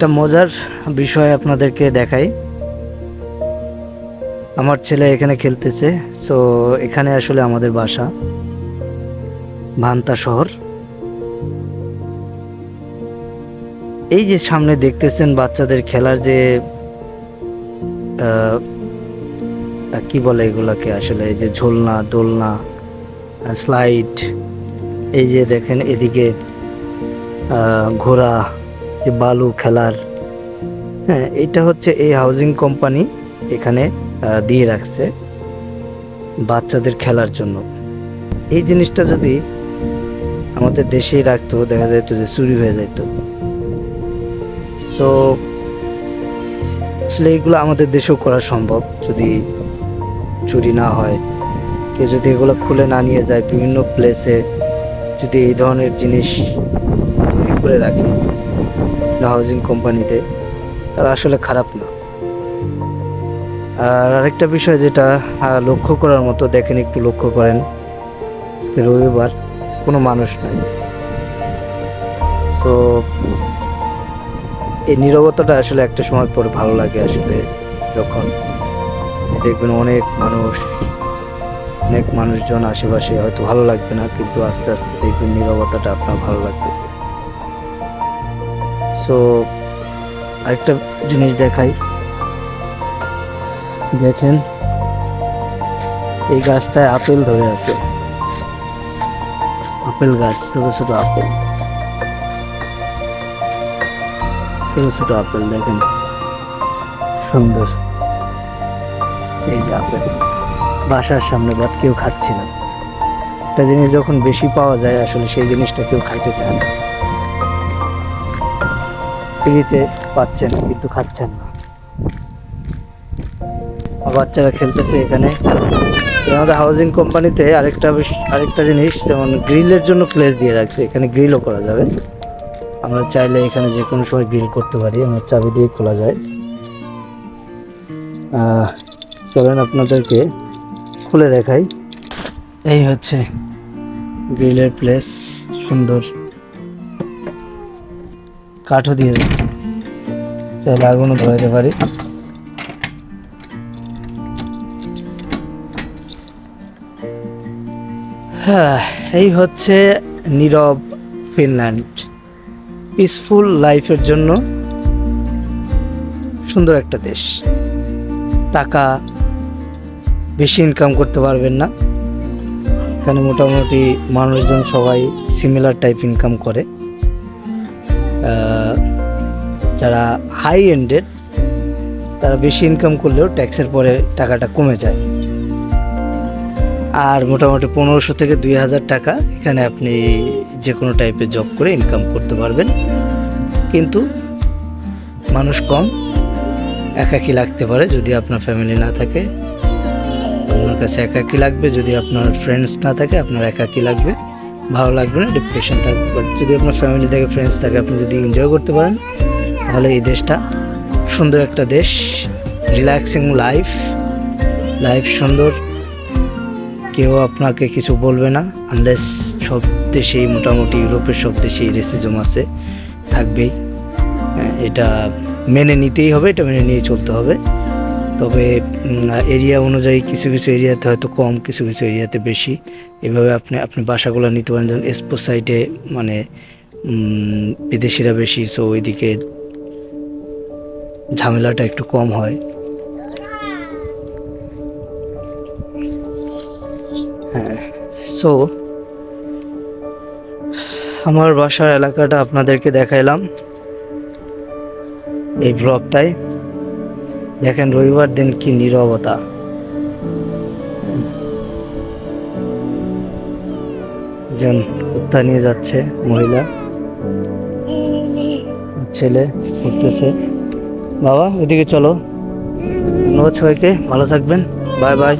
একটা মজার বিষয় আপনাদেরকে দেখাই। আমার ছেলে এখানে খেলতেছে সো এখানে আসলে আমাদের বাসা, ভান্তা শহর। এই যে সামনে দেখতেছেন বাচ্চাদের খেলার যে কি বলে এগুলাকে আসলে, এই যে ঝোলনা, দোলনা স্লাইড এই যে দেখেন এদিকে ঘোড়া যে বালু খেলার হ্যাঁ এটা হচ্ছে এই হাউজিং কোম্পানি এখানে দিয়ে রাখছে বাচ্চাদের খেলার জন্য। এই জিনিসটা যদি আমাদের দেশেই রাখতো, দেখা যেত যে চুরি হয়ে যেত সো আসলে এগুলো আমাদের দেশেও করা সম্ভব, যদি চুরি না হয়। কেউ যদি এগুলো খুলে না নিয়ে যায়, বিভিন্ন প্লেসে যদি এই ধরনের জিনিস তৈরি করে রাখে হাউজিং কোম্পানিতে তারা আসলে খারাপ না। আর আরেকটা বিষয় যেটা লক্ষ্য করার মতো, দেখেন একটু লক্ষ্য করেন। আজকে রবিবার, কোনো মানুষ নাই। সো এই নীরবতাটা আসলে একটা সময় পরে ভালো লাগে আসলে, যখন দেখবেন অনেক মানুষ, অনেক মানুষজন আশেপাশে হয়তো ভালো লাগবে না, কিন্তু আস্তে আস্তে দেখবেন নীরবতাটা আপনার ভালো লাগতেছে। সো আরেকটা জিনিস দেখাই। দেখেন, এই গাছটায় আপেল ধরে আছে। আপেল গাছ, ছোট ছোট আপেল। ছোট ছোট আপেল, দেখেন। সুন্দর। এই যে আপেল। বাসার সামনে বাট কেউ খাচ্ছে না। একটা জিনিস যখন বেশি পাওয়া যায়, আসলে সেই জিনিসটা কেউ খাইতে চায় না। ফ্রিতে পাচ্ছেন, কিন্তু খাচ্ছেন না। বাচ্চারা খেলতেছে এখানে। আমাদের হাউজিং কোম্পানিতে আরেকটা আরেকটা জিনিস, যেমন গ্রিলের জন্য প্লেস দিয়ে রাখছে। এখানে গ্রিলও করা যাবে। আমরা চাইলে এখানে যে কোনো সময় গ্রিল করতে পারি। আমার চাবি দিয়ে খোলা যায়। চলেন আপনাদেরকে খুলে দেখাই। এই হচ্ছে গ্রিলের প্লেস সুন্দর। কাঠও দিয়ে রেখেছে চাইলে আগুনও ধরাইতে পারি। হ্যাঁ এই হচ্ছে নীরব ফিনল্যান্ড। পিসফুল লাইফের জন্য সুন্দর একটা দেশ। টাকা বেশি ইনকাম করতে পারবেন না। এখানে মোটামুটি মানুষজন সবাই সিমিলার টাইপ ইনকাম করে। যারা হাই এন্ডেড তারা বেশি ইনকাম করলেও ট্যাক্সের পরে টাকাটা কমে যায়। আর মোটামুটি পনেরোশো থেকে দুই হাজার টাকা এখানে আপনি যে কোনো টাইপের জব করে ইনকাম করতে পারবেন। কিন্তু মানুষ কম, একাকি লাগতে পারে যদি আপনার ফ্যামিলি না থাকে। আপনার কাছে একাকি লাগবে যদি আপনার ফ্রেন্ডস না থাকে, আপনার একাকি লাগবে। ভালো লাগবে না ডিপ্রেশন থাকবে। যদি আপনার ফ্যামিলি থাকে ফ্রেন্ডস থাকে, আপনি যদি এনজয় করতে পারেন তাহলে এই দেশটা সুন্দর একটা দেশ রিল্যাক্সিং লাইফ লাইফ সুন্দর। কেউ আপনাকে কিছু বলবে না আনলেস সব দেশেই মোটামুটি ইউরোপের সব দেশেই রেসিজম আছে থাকবেই। হ্যাঁ, এটা মেনে নিতেই হবে এটা মেনে নিয়ে চলতে হবে। তবে এরিয়া অনুযায়ী কিছু কিছু এরিয়াতে হয়তো কম কিছু কিছু এরিয়াতে বেশি। এভাবে আপনি আপনি বাসাগুলো নিতে পারেন যেমন এক্সপো সাইডে মানে বিদেশিরা বেশি সো ওইদিকে ঝামেলাটা একটু কম হয়। হ্যাঁ সো আমার বাসার এলাকাটা আপনাদেরকে দেখাইলাম। এই ব্লগটায় দেখেন রবিবার দিন কি নীরবতা। একজন কুত্তা নিয়ে যাচ্ছে মহিলা। ছেলে ঘুরতেছে বাবা এদিকে চলো। ধন্যবাদ সবাইকে ভালো থাকবেন। Bye bye.